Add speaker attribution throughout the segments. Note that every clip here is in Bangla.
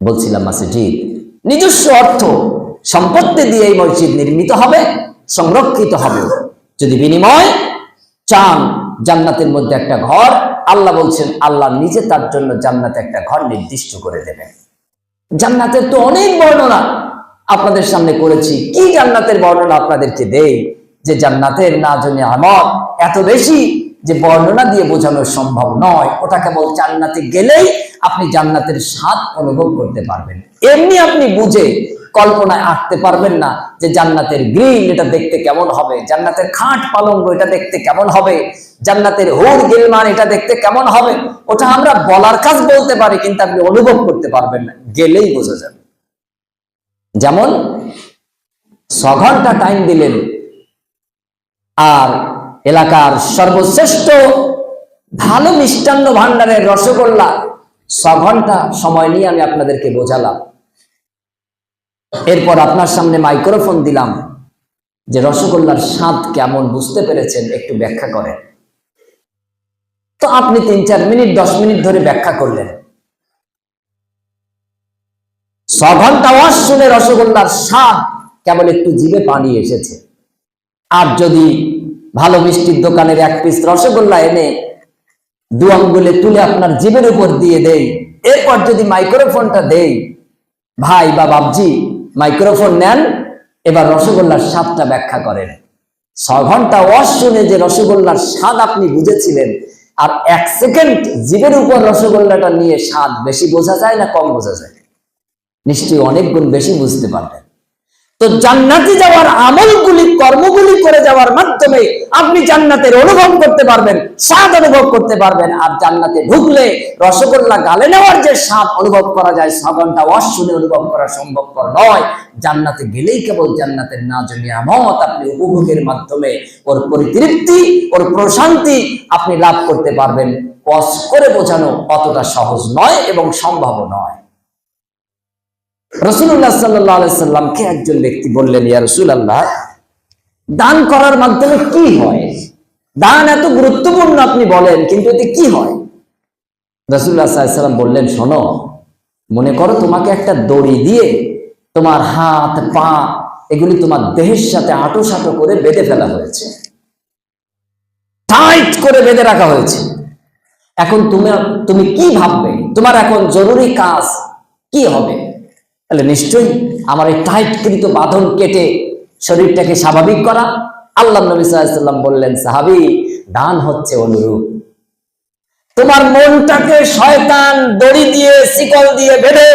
Speaker 1: বলছিলাম মসজিদ নিজস্ব অর্থ সম্পত্তি দিয়ে এই মসজিদ নির্মিত হবে, সংরক্ষিত হবে। যদি বিনিময় চান জান্নাতের মধ্যে একটা ঘর, আল্লাহ বলছেন, আল্লাহ নিজে তার জন্য জান্নাতে একটা ঘর নির্দিষ্ট করে দেবেন। জান্নাতের তো অনেক বর্ণনা আপনাদের সামনে করেছি। কি জান্নাতের বর্ণনা আপনাদেরকে দেই? যে জান্নাতের না জন্য আমার এত বেশি যে বর্ণনা দিয়ে বোঝানো সম্ভব নয়, ওটা কেবল জান্নাতে গেলেই আপনি জান্নাতের স্বাদ অনুভব করতে পারবেন। এমনি আপনি বুঝে কল্পনায় আঁকতে পারবেন না যে জান্নাতের গ্রিল এটা দেখতে কেমন হবে, জান্নাতের খাট পালঙ্গ এটা দেখতে কেমন হবে, জান্নাতের হুর গিলমান এটা দেখতে কেমন হবে, ওটা আমরা বলার কাজ বলতে পারি কিন্তু আপনি অনুভব করতে পারবেন না, গেলেই বোঝা যাবে। যেমন, ছ ঘণ্টা টাইম দিলেন, আর এলাকার সর্বশ্রেষ্ঠ ভালো মিষ্টান্ন ভান্ডারের রসগোল্লা ছ ঘণ্টা সময় নিয়ে আমি আপনাদেরকে বোঝালাম। এরপর আপনার সামনে মাইক্রোফোন দিলাম যে রসগোল্লার স্বাদ কেমন বুঝতে পেরেছেন একটু ব্যাখ্যা করেন। তো আপনি তিন চার মিনিট, দশ মিনিট ধরে ব্যাখ্যা করলেন। ছ ঘণ্টা ওয়াজ শুনে রসগোল্লার স্বাদ কেবল একটু জিভে পানি এসেছে। আর যদি ভালো মিষ্টির দোকানের এক পিস রসগোল্লা এনে দু আঙ্গুলে তুলে আপনার জীবের উপর দিয়ে দেই। এরপর যদি মাইক্রোফোনটা দেই, ভাই বা বাবজি মাইক্রোফোন নেন, এবার রসগোল্লার স্বাদটা ব্যাখ্যা করেন। ছ ঘণ্টা ওয়াজ শুনে যে রসগোল্লার স্বাদ আপনি বুঝেছিলেন, আর এক সেকেন্ড জীবের উপর রসগোল্লাটা নিয়ে স্বাদ বেশি বোঝা যায় না কম বোঝা যায়? নিশ্চয়ই অনেক গুণ বেশি বুঝতে পারবেন। তো জান্নাতে যাওয়ার আমলগুলি, কর্মগুলি করে যাওয়ার মাধ্যমে আপনি জান্নাতের অনুভব করতে পারবেন, স্বাদ অনুভব করতে পারবেন। আর জান্নাতে ঢুকলে রসগোল্লা গালে নেওয়ার যে স্বাদ অনুভব করা যায় ওয়াশ শুনে অনুভব করা সম্ভবপর নয়। জান্নাতে গেলেই কেবল জান্নাতের না জমিয়ে আমত আপনি উপভোগের মাধ্যমে ওর পরিতৃপ্তি, ওর প্রশান্তি আপনি লাভ করতে পারবেন। কস করে বোঝানো অতটা সহজ নয় এবং সম্ভব নয়। রসুল্লাহ সাল্লামকে একজন ব্যক্তি বললেন, ইয়া রসুল আল্লাহ দান করার মাধ্যমে কি হয়? দান এত গুরুত্বপূর্ণ আপনি বলেন, কিন্তু এতে কি হয়? রসুল্লাহ সাল্লাম বললেন, শোনো, মনে করো তোমাকে একটা দড়ি দিয়ে তোমার হাত, পা, এগুলি তোমার দেহের সাথে আটো সাটো করে বেঁধে ফেলা হয়েছে। টাইট করে বেঁধে রাখা হয়েছে। এখন তুমি তুমি কি ভাববে? তোমার এখন জরুরি কাজ কি হবে? তাহলে নিশ্চয়ই আমার এই টাইটকৃত বাঁধন কেটে শরীরটাকে স্বাভাবিক করা। আল্লাহ নবী সাল্লাম বললেন, সাহাবি, দান হচ্ছে অনুরূপ। তোমার মনটাকে শয়তান দড়ি দিয়ে, শিকল দিয়ে বেঁধে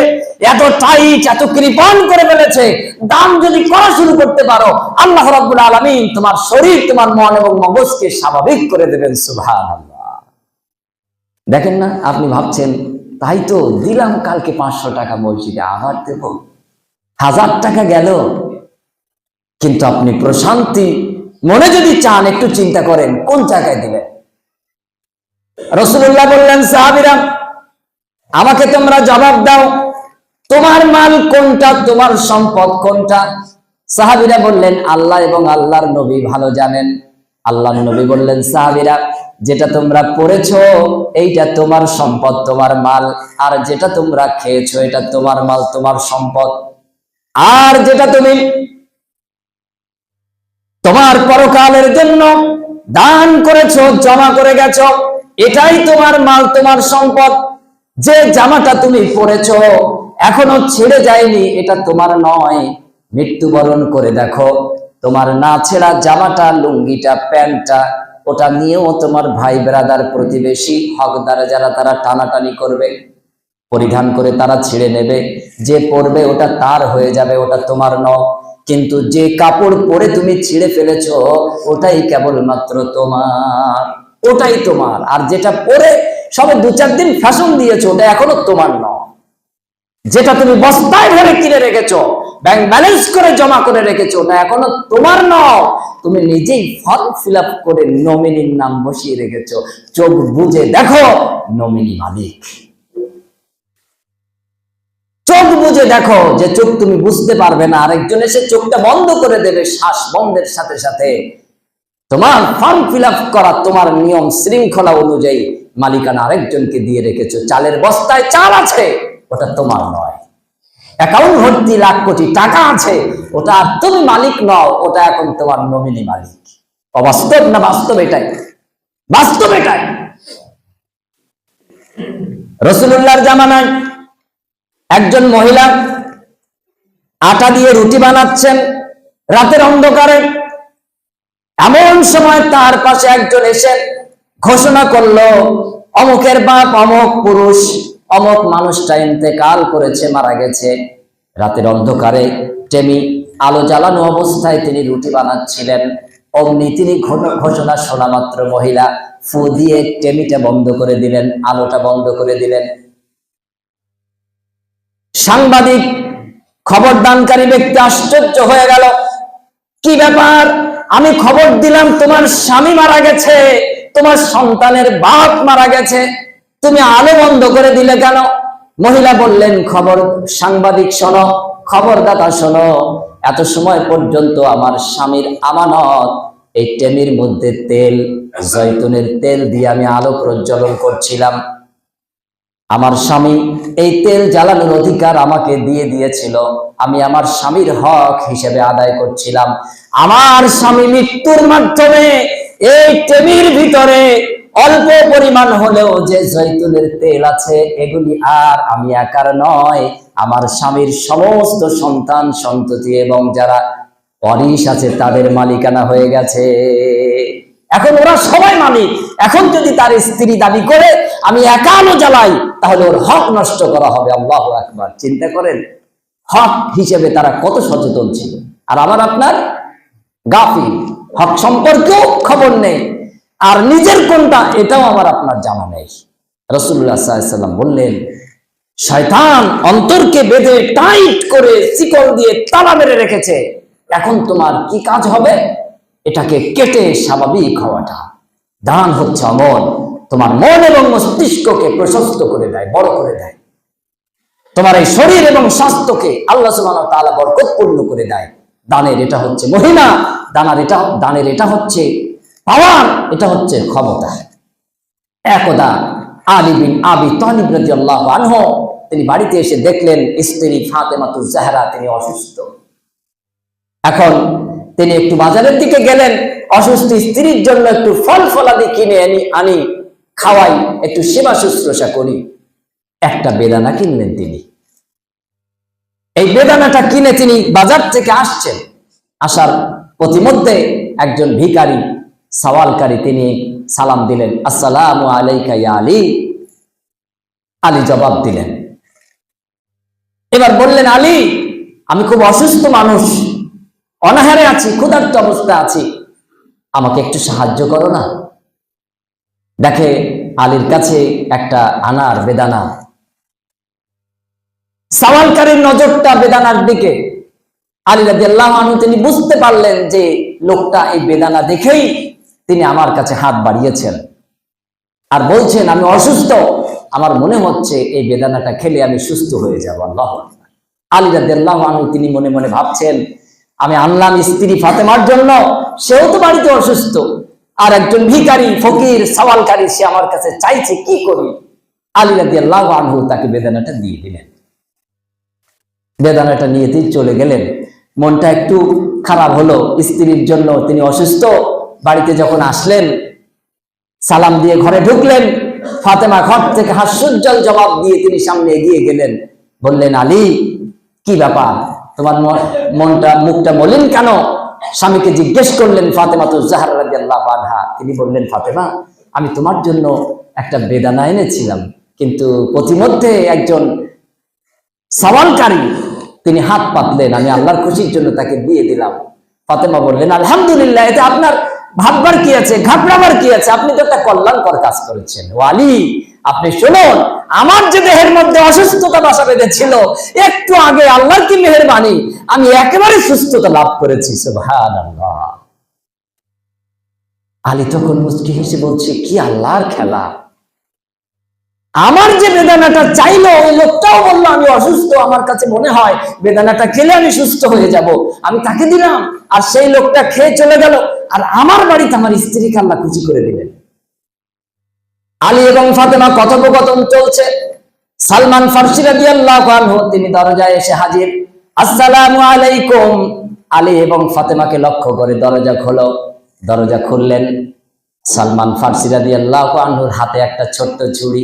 Speaker 1: এত টাইট, এত কৃপণ করে ফেলেছে। দান যদি করা শুরু করতে পারো, আল্লাহ রাব্বুল আলামিন তোমার শরীর, তোমার মন এবং মগজকে স্বাভাবিক করে দেবেন, সুবহানাল্লাহ। দেখেন না, আপনি ভাবছেন তাই তো দিলাম কালকে পাঁচশো টাকা মসজিদে আবার দেব। হাজার টাকা গেল। কিন্তু আপনি প্রশান্তি, মনে যদি চান, একটু চিন্তা করেন, কোন জায়গায় দিবেন? রসুল্লাহ বললেন, সাহাবিরা, আমাকে তোমরা জবাব দাও, তোমার মাল কোনটা, তোমার সম্পদ কোনটা? সাহাবিরা বললেন, আল্লাহ এবং আল্লাহর নবী ভালো জানেন। আল্লাহর নবী বললেন, সাহাবিরা, যেটা তোমরা পড়েছো, এইটা তোমার সম্পদ, তোমার মাল। আর যেটা তোমরা খেয়েছো, এটা তোমার মাল, তোমার সম্পদ। আর যেটা তুমি তোমার পরকালের জন্য দান করেছ, জমা করে গেছ, এটাই তোমার মাল, তোমার সম্পদ। যে জামাটা তুমি পরেছো, এখনও ছেড়ে যায়নি, এটা তোমার নয়। মৃত্যুবরণ করে দেখো। তোমার না ছেঁড়া জামাটা, লুঙ্গিটা, প্যান্টটা, ওটা নিয়েও তোমার ভাই ব্রাদার প্রতিবেশী হকদার যারা তারা টানাটানি করবে, পরিধান করে তারা ছিঁড়ে নেবে। যে পরবে ওটা তার হয়ে যাবে, ওটা তোমার ন কিন্তু যে কাপড় পরে তুমি ছিঁড়ে ফেলেছ, ওটাই কেবলমাত্র তোমার, ওটাই তোমার। আর যেটা পরে সবে দু চার দিন ফ্যাশন দিয়েছ, ওটা এখনও তোমার ন যেটা তুমি বস্তায় ভরে কিনে রেখেছো ব্যাংক ব্যালেন্স করে জমা করে রেখেছো ওটা এখনও তোমার ন তুমি নিজেই ফর্ম ফিল করে নমিনির নাম বসিয়ে রেখেছো। চোখ বুঝে দেখো নমিনি মালিক। চোখ বুঝে দেখো যে চোখ তুমি বুঝতে পারবে না, আরেকজন এসে চোখটা বন্ধ করে দেবে শ্বাস বন্ধের সাথে সাথে। তোমার ফর্ম ফিল করা, তোমার নিয়ম শৃঙ্খলা অনুযায়ী মালিকানা আরেকজনকে দিয়ে রেখেছো। চালের বস্তায় চাল আছে, ওটা তোমার নয়। অ্যাকাউন্ট ভর্তি লাখ কোটি টাকা আছে, ওটা তুমি মালিক নও, ওটা এখন তোমার নমিনি মালিক। অবাস্তব না বাস্তব এটাই? বাস্তব এটাই। রসুল্লাহর জামানায় একজন মহিলা আটা দিয়ে রুটি বানাচ্ছেন রাতের অন্ধকারে। এমন সময় তার পাশে একজন এসে ঘোষণা করল, অমুকের বাপ অমুক পুরুষ। অমুক মানুষটা ইন্তেকাল করেছে, মারা গেছে। রাতের অন্ধকারে টেমি আলো জ্বালানো অবস্থায় তিনি রুটি বানাচ্ছিলেন। অমনি তিনি ঘোষণা শোনা মাত্র, মহিলা ফু দিয়ে টেমিটা বন্ধ করে দিলেন, আলোটা বন্ধ করে দিলেন। সাংবাদিক খবর দানকারী ব্যক্তি আশ্চর্য হয়ে গেল। কি ব্যাপার? আমি খবর দিলাম, তোমার স্বামী মারা গেছে, তোমার সন্তানের বাপ মারা গেছে। তুমি আলো বন্ধ করে দিলে কেন? মহিলা বললেন, খবর সাংবাদিক শোনো, খবরদাতা শোনো। এত সময় পর্যন্ত আমার স্বামীর আমানত, এই টেমির মধ্যে তেল জৈতুনের তেল দিয়ে আমি আলো প্রজ্বলন করছিলাম। আমার স্বামী এই তেল জ্বালানোর অধিকার আমাকে দিয়ে দিয়েছিল। আমি আমার স্বামীর হক হিসেবে আদায় করছিলাম। আমার স্বামী মৃত্যুর মাধ্যমে এই টেমির ভিতরে অল্প পরিমাণ হলেও যে জৈতুনের তেল আছে, এগুলি আর আমি একার নয়। আমার স্বামীর সমস্ত সন্তান, সন্ততি এবং যারা অরিস আছে, তাদের মালিকানা হয়ে গেছে। এখন ওরা সবাই মালিক। এখন যদি তার স্ত্রী দাবি করে, আমি একানো জ্বালাই, তাহলে ওর হক নষ্ট করা হবে। আল্লাহ একবার চিন্তা করেন, হক হিসেবে তারা কত সচেতন ছিল। আর আমার আপনার গাফিল। হক সম্পর্কেও খবর নেই। আর নিজের কোনটা, এটাও আমার আপনার জানা নেই। রসুল্লাহ বললেন, শয়তান অন্তরকে বেঁধে টাইট করে শিকল দিয়ে তালা মেরে রেখেছে। এখন তোমার কি কাজ হবে? এটাকে কেটে স্বাভাবিক হওয়াটা। দান হচ্ছে অমন তোমার মন এবং মস্তিষ্ককে প্রশস্ত করে দেয়, বড় করে দেয়। তোমার এই শরীর এবং স্বাস্থ্যকে আল্লাহ সুবহানাহু ওয়া তাআলা বরকতপূর্ণ করে দেয়। দানের এটা হচ্ছে মহিমা, দানার এটা, দানের এটা হচ্ছে পাওয়ার, এটা হচ্ছে ক্ষমতা। একদা আলী বিন আবি তালিব রাদিয়াল্লাহু আনহু, তিনি বাড়িতে এসে দেখলেন স্ত্রী ফাতেমাতুজ জাহরা তিনি অসুস্থ। এখন তিনি একটু বাজারের দিকে গেলেন, অসুস্থ স্ত্রীর জন্য একটু ফল ফলাদি কিনে আনি আনি, খাওয়াই, একটু সেবা শুশ্রূষা করি। একটা বেদানা কিনলেন তিনি। এই বেদানাটা কিনে তিনি বাজার থেকে আসছেন। আসার প্রতিমধ্যে একজন ভিখারি সওয়ালকারী তিনি সালাম দিলেন, আসসালামু আলাইকা আলী। আলী জবাব দিলেন। এবার বললেন, আলী, আমি খুব অসুস্থ মানুষ, অনাহারে আছি, ক্ষুধার্ত অবস্থা আছি। আমাকে একটু সাহায্য করো না? দেখে আলীর কাছে একটা আনার বেদানা। সওয়ালকারীর নজরটা বেদানার দিকে। আলী রাদিয়াল্লাহু আনহু তিনি বুঝতে পারলেন যে লোকটা এই বেদানা দেখেই তিনি আমার কাছে হাত বাড়িয়েছেন। আর বলছেন, আমি অসুস্থ। আমার মনে হচ্ছে এই বেদানাটা খেলে আমি সুস্থ হয়ে যাব আল্লাহ আলী রাদিয়াল্লাহু আনহু তিনি মনে মনে ভাবছেন, আমি আনলাম স্ত্রী ফাতেমার জন্য, সেও তো বাড়িতে অসুস্থ। আর একজন ভিখারি, ফকির, সওয়ালকারী, সে আমার কাছে চাইছে কি করি? আলী রাদিয়াল্লাহু আনহু তাকে বেদানাটা দিয়ে দিলেন। বেদানাটা নিয়ে তিনি চলে গেলেন। মনটা একটু খারাপ হলো। স্ত্রীর জন্য তিনি অসুস্থ। বাড়িতে যখন আসলেন, সালাম দিয়ে ঘরে ঢুকলেন, ফাতেমা ঘর থেকে হাস্যোজ্জ্বল জবাব দিয়ে তিনি সামনে এগিয়ে গেলেন। বললেন, আলী, কি ব্যাপার? তোমার মনটা, মুখটা মলিন কেন? স্বামীকে জিজ্ঞেস করলেন ফাতেমা তো জাহার তিনি বললেন, ফাতেমা, আমি তোমার জন্য একটা বেদানা এনেছিলাম, কিন্তু প্রতিমধ্যে একজন সওয়ালকারী, তিনি হাত পাতলেন, আমি আল্লাহর খুশির জন্য তাকে দিয়ে দিলাম। ফাতেমা বললেন, আলহামদুলিল্লাহ এতে আপনার ভাববার কি আছে, ঘাবড়াবার কি আছে? আপনি তো একটা কল্যাণকর কাজ করেছেন। ও আলী আপনি শুনুন, আমার যে দেহের মধ্যে অসুস্থতা বাসা বেঁধেছিল, একটু আগে আল্লাহর কি মেহরবানি? আমি একেবারে সুস্থতা লাভ করেছি আলী তখন মুসকি হেসে বলছে, কি আল্লাহর খেলা? আমার যে বেদানাটা চাইলো, ওই লোকটাও বলল, আমি অসুস্থ, আমার কাছে মনে হয় বেদানাটা খেলে আমি সুস্থ হয়ে যাব। আমি তাকে দিলাম, আর সেই লোকটা খেয়ে চলে গেল, আর আমার বাড়িতে আমার স্ত্রীকে আল্লাহ খুশি করে দিলেন। আলী এবং ফাতেমা কথোপকথন চলছে। সালমান ফার্সি রাদিয়াল্লাহু আনহু, তিনি দরজায় এসে হাজির। আসসালামু আলাইকুম। আলী এবং ফাতেমাকে লক্ষ্য করে দরজা খোলো। দরজা খুললেন। সালমান ফার্সি রাদিয়াল্লাহু আনহুর হাতে একটা ছোট্ট ঝুড়ি।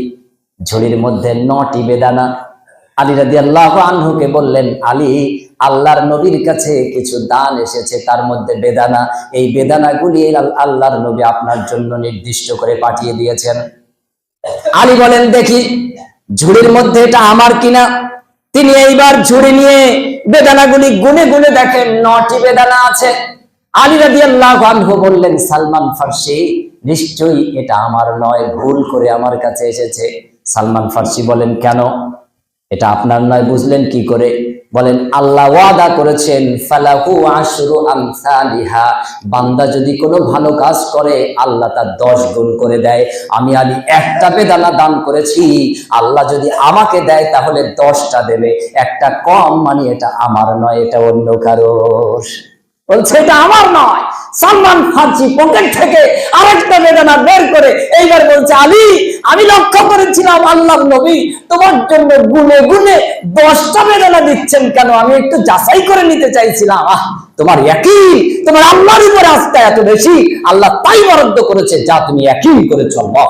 Speaker 1: ঝুড়ির মধ্যে নটি বেদানা। আলী রাদিয়াল্লাহু আনহুকে বললেন, আলী, আল্লাহর নবীর কাছে কিছু দান এসেছে, তার মধ্যে বেদানা। এই বেদানাগুলি আল- আল্লাহর নবী আপনার জন্য নির্দিষ্ট করে পাঠিয়ে দিয়েছেন। আলী বলেন, দেখি ঝুড়ির মধ্যে এটা আমার কিনা? তিনি এইবার ঝুড়ি নিয়ে বেদানাগুলি গুনে গুনে দেখেন, নটি বেদানা আছে। আলী রাদিয়াল্লাহু আনহু বললেন, সালমান ফার্সি, নিশ্চয়ই এটা আমার নয়, ভুল করে আমার কাছে এসেছে। সালমান ফার্সি বলেন, কেন? এটা আপনার নয়, বুঝলেন কি করে? বলেন, আল্লাহ ওয়াদা করেছেন, ফালাহু আশরু আমসালিহা। বান্দা যদি কোনো ভালো কাজ করে, আল্লাহ তার দশ গুণ করে দেয়। আমি আলী একটা বেদানা দান করেছি, আল্লাহ যদি আমাকে দেয়, তাহলে দশটা দেবে। একটা কম মানে এটা আমার নয়, এটা অন্য কারোর। বলছে, এটা আমার নয় সালমান ফার্সি পকেট থেকে আরেকটা বেদনা বের করে এইবার বলছে, আলী, আমি লক্ষ্য করেছিলাম আল্লাহ নবী তোমার জন্য গুনে গুনে দশটা বেদনা দিচ্ছেন কেন? আমি একটু যাচাই করে নিতে চাইছিলাম। আহ, তোমার একই তোমার আল্লাহর উপরে আস্থা এত বেশি, আল্লাহ তাই বরাদ্দ করেছে যা তুমি একই করেছ চলবো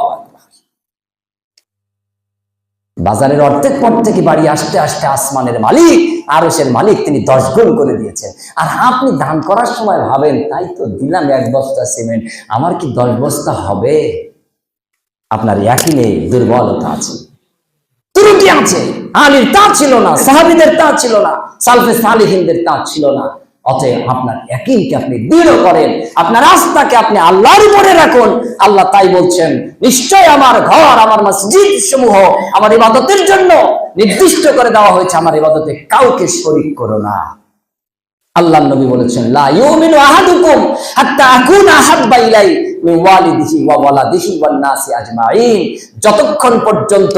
Speaker 1: বাজারের অর্ধেক পর থেকে বাড়ি আসতে আসতে আসমানের মালিক, আরসের মালিক তিনি দশ গুণ করে দিয়েছেন। আর আপনি দান করার সময় ভাবেন, তাই তো দিলাম এক বস্তা সিমেন্ট, আমার কি দশ বস্তা হবে? আপনার একই নেই দুর্বলতা আছে। ত্রুটি আছে। আলীর তা ছিল না, সাহাবিদের তা ছিল না, সালফে সালিহিনদের তা ছিল না। অতএব আপনার একইকে আপনি দৃঢ় করেন, আপনার আস্থাকে আপনি আল্লাহর উপরে রাখুন। আল্লাহ তাই বলছেন নিশ্চয় আমার ঘর, আমার মসজিদ সমূহ আমার ইবাদতের জন্য নির্দিষ্ট করে দেওয়া হয়েছে, আমার ইবাদতে কাউকে শরিক করো না। আল্লাহ নবী বলেছেন, লা ইউমিনু আহাদুকুম হাত্তা আকুনা আহাব্বা ইলাই মিন ওয়ালিদিহি ওয়া ওয়ালাদিহি ওয়ান নাসি আজমাইন। যতক্ষণ পর্যন্ত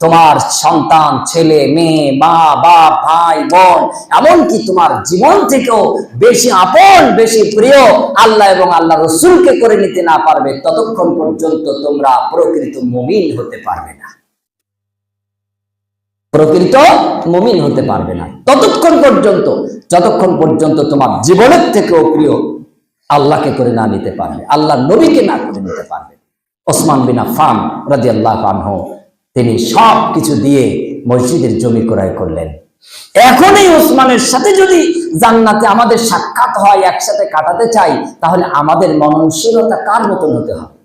Speaker 1: তোমার সন্তান, ছেলে, মেয়ে, মা, বাপ, ভাই, বোন, এমনকি তোমার জীবন থেকেও বেশি আপন, বেশি প্রিয় আল্লাহ এবং আল্লাহ রসুলকে করে নিতে না পারবে, ততক্ষণ পর্যন্ত তোমরা প্রকৃত মুমিন হতে পারবে না। প্রকৃত মুমিন হতে পারবে না। ততক্ষণ পর্যন্ত, যতক্ষণ পর্যন্ত তোমার জীবনের থেকেও প্রিয় আল্লাহকে করে না নিতে পারবে আল্লাহ নবীকে না করে নিতে পারবে। ওসমান বিনা আফান রাজি আল্লাহ আনহু তিনি সব কিছু দিয়ে মসজিদের জমি ক্রয় করলেন। এখন এই ওসমানের সাথে যদি জান্নাতে আমাদের সাক্ষাৎ হয়, একসাথে কাটাতে চাই, তাহলে আমাদের মননশীলতা কার মতন হতে হবে?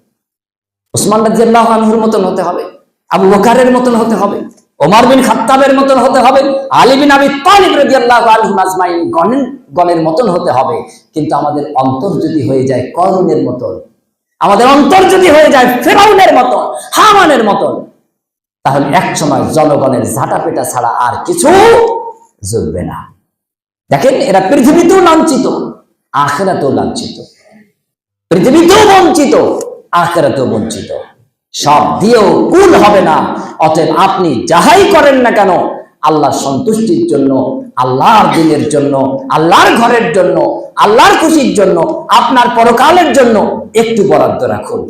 Speaker 1: ওসমান রাজিয়াল্লাহ আনহুর মতন হতে হবে, আবু বকারের মতন হতে হবে, ওমর বিন খাত্তাবের মতন হতে হবে, আলী বিন আবি তালিব রাদিয়াল্লাহু আনহু আজমাইন গণের গণের মতন হতে হবে। কিন্তু আমাদের অন্তর যদি হয়ে যায় করুণের মতন, আমাদের অন্তর যদি হয়ে যায় ফেরাউনের মতন, হামানের মতন তাহলে এক সময় জনগণের ঝাঁটা পেটা ছাড়া আর কিছু জুটবে না। দেখেন, এরা পৃথিবীতেও লাঞ্ছিত, আখেরাতেও লাঞ্ছিত। পৃথিবীতেও বঞ্চিত, আখেরাতেও বঞ্চিত। সব দিয়েও কুল হবে না, অতএব আপনি যাহাই করেন না কেন, আল্লাহর সন্তুষ্টির জন্য, আল্লাহর দিনের জন্য, আল্লাহর ঘরের জন্য, আল্লাহর খুশির জন্য, আপনার পরকালের জন্য একটু বরাদ্দ রাখুন।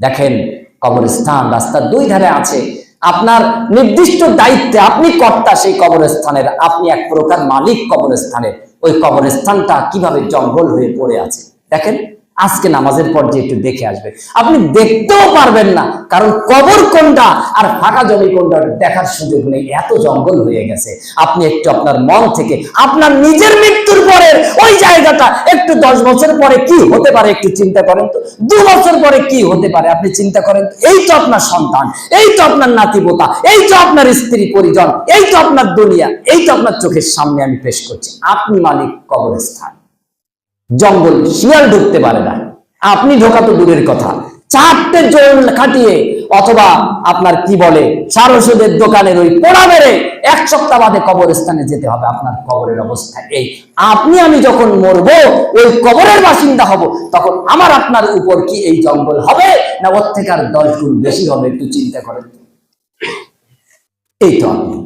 Speaker 1: দেখেন, কবরস্থান রাস্তার দুই ধারে আছে আপনার নির্দিষ্ট দায়িত্বে আপনি কর্তা সেই কবরস্থানের, আপনি এক প্রকার মালিক কবরস্থানের। ওই কবরস্থানটা কীভাবে জঙ্গল হয়ে পড়ে আছে? দেখেন। আজকে নামাজের পর যে একটু দেখে আসবে। আপনি দেখতেও পারবেন না, কারণ কবর কোনটা আর ফাঁকা জমি কোনটা দেখার সুযোগ নেই। এত জঙ্গল হয়ে গেছে। আপনি একটু আপনার মন থেকে, আপনার নিজের মৃত্যুর পরে ওই জায়গাটা একটু দশ বছর পরে কি হতে পারে একটু চিন্তা করেন তো। দু বছর পরে কি হতে পারে আপনি চিন্তা করেন এই তো আপনার সন্তান, এই তো আপনার নাতিপোতা, এই তো আপনার স্ত্রী পরিজন, এই তো আপনার দুনিয়া, এই তো আপনার চোখের সামনে আমি পেশ করছি। আপনি মালিক কবরস্থান। জঙ্গল, শিয়াল ঢুকতে পারে না। আপনি ঢোকা তো দূরের কথা। চারটে জল খাটিয়ে, অথবা আপনার কি বলে সার ওষুধের দোকানের ওই পোড়া মেরে এক সপ্তাহ বাদে কবরস্থানে যেতে হবে। আপনার কবরের অবস্থা এই। আপনি, আমি যখন মরবো, ওই কবরের বাসিন্দা হব, তখন আমার আপনার উপর কি এই জঙ্গল হবে, না ওর থেকে আর দশ গুণ বেশি হবে, একটু চিন্তা করেন। এই তো আপনি।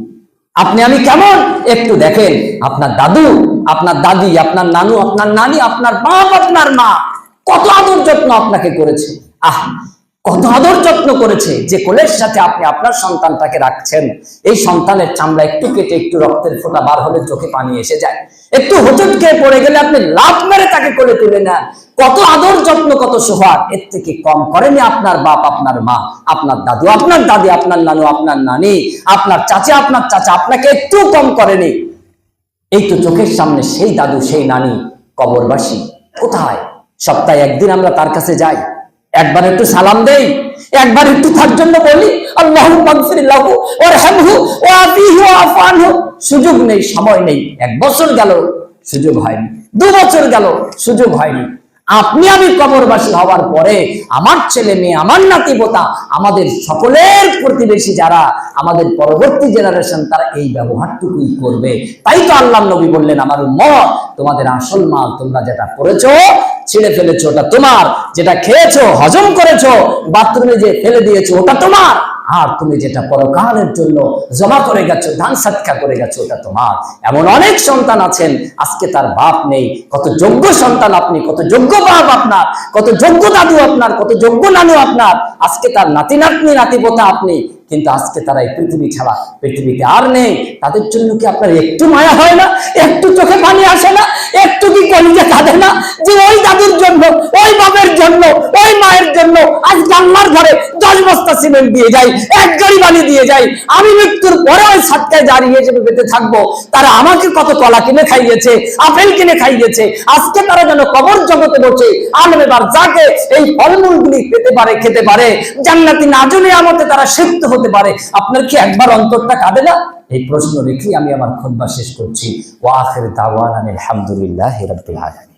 Speaker 1: আপনি আমি কেমন? একটু দেখেন, আপনার দাদু, আপনার দাদি, আপনার নানু, আপনার নানি, আপনার বাপ, আপনার মা, কত আদর যত্ন আপনাকে করেছে। আহ কত আদর যত্ন করেছে যে কোলের সাথে আপনি আপনার সন্তানটাকে রাখছেন। এই সন্তানের চামড়া একটু কেটে একটু রক্তের ফোঁটা বার হলে চোখে পানি এসে যায়। একটু হোঁচট খেয়ে পড়ে গেলে আপনি লাভ মেরে তাকে কোলে তুলে নেন। কত আদর যত্ন, কত সোহাগ, এর থেকে কম করেনি আপনার বাপ, আপনার মা, আপনার দাদু, আপনার দাদি, আপনার নানু, আপনার নানি, আপনার চাচা আপনার চাচা আপনাকে একটু কম করেনি। এই তো চোখের সামনে সেই দাদু, সেই নানি, কবরবাসী, কোথায়? সপ্তাহে একদিন আমরা তার কাছে যাই। একবার একটু সালাম দেই, একবার একটু তার জন্য বলি ওয়াফানহু সুযোগ নেই, সময় নেই। এক বছর গেল, সুযোগ হয়নি। দু বছর গেল, সুযোগ হয়নি। আপনি আমি কবরবাসী হওয়ার পরে আমার ছেলে মেয়ে, আমার নাতিপোতা, আমাদের সকলের প্রতিবেশী যারা, আমাদের পরবর্তী জেনারেশন তারা এই ব্যবহারটুকুই করবে। তাই তো আল্লাহ নবী বললেন, আমার মত তোমাদের আসল মাল তোমরা যেটা করেছ ছিঁড়ে ফেলেছো, ওটা তোমার। যেটা খেয়েছো, হজম করেছ, বাথরুমে যে ফেলে দিয়েছ, ওটা তোমার। আর তুমি যেটা পরকালের জন্য জমা করে গেছো ধান সাতকা করে গেছো, ওটা তোমার। এমন অনেক সন্তান আছেন, আজকে তার বাপ নেই। কত যোগ্য সন্তান আপনি, কত যোগ্য বাপ আপনার, কত যোগ্য দাদু আপনার, কত যোগ্য নানু আপনার। আজকে তার নাতি নাতনি, নাতিপোতা আপনি, কিন্তু আজকে তারা এই পৃথিবী ছাড়া পৃথিবীতে আর নেই। তাদের জন্য কি আপনার একটু মায়া হয় না? একটু চোখে পানি আসে না? একটু কি কলিজে কাঁদে না? যে ওই দাদুর জন্য, ওই বাবের জন্য, ওই মায়ের জন্য আজ জানলার ঘরে দশ বস্তা সিমেন্ট দিয়ে যাই, এক গাড়ি বালি দিয়ে যাই, আমি মৃত্যুর পরে ওই সাতটায় দাঁড়িয়ে হিসেবে পেতে থাকব। তারা আমাকে কত কলা কিনে খাইয়েছে, আপেল কিনে খাইয়েছে, আজকে তারা যেন কবর জগতে বসে আলমেবার যাকে এই ফলমূলগুলি পেতে পারে, খেতে পারে। জান্নাতি নাজনে আমতে তারা সিদ্ধ হতে পারে। আপনার কি একবার অন্তরটা কাঁদে না? এই প্রশ্ন রেখেই আমি আমার খোদবা শেষ করছি। ওয়া আখির দাওয়ানা আলহামদুলিল্লাহি রাব্বিল আলামিন।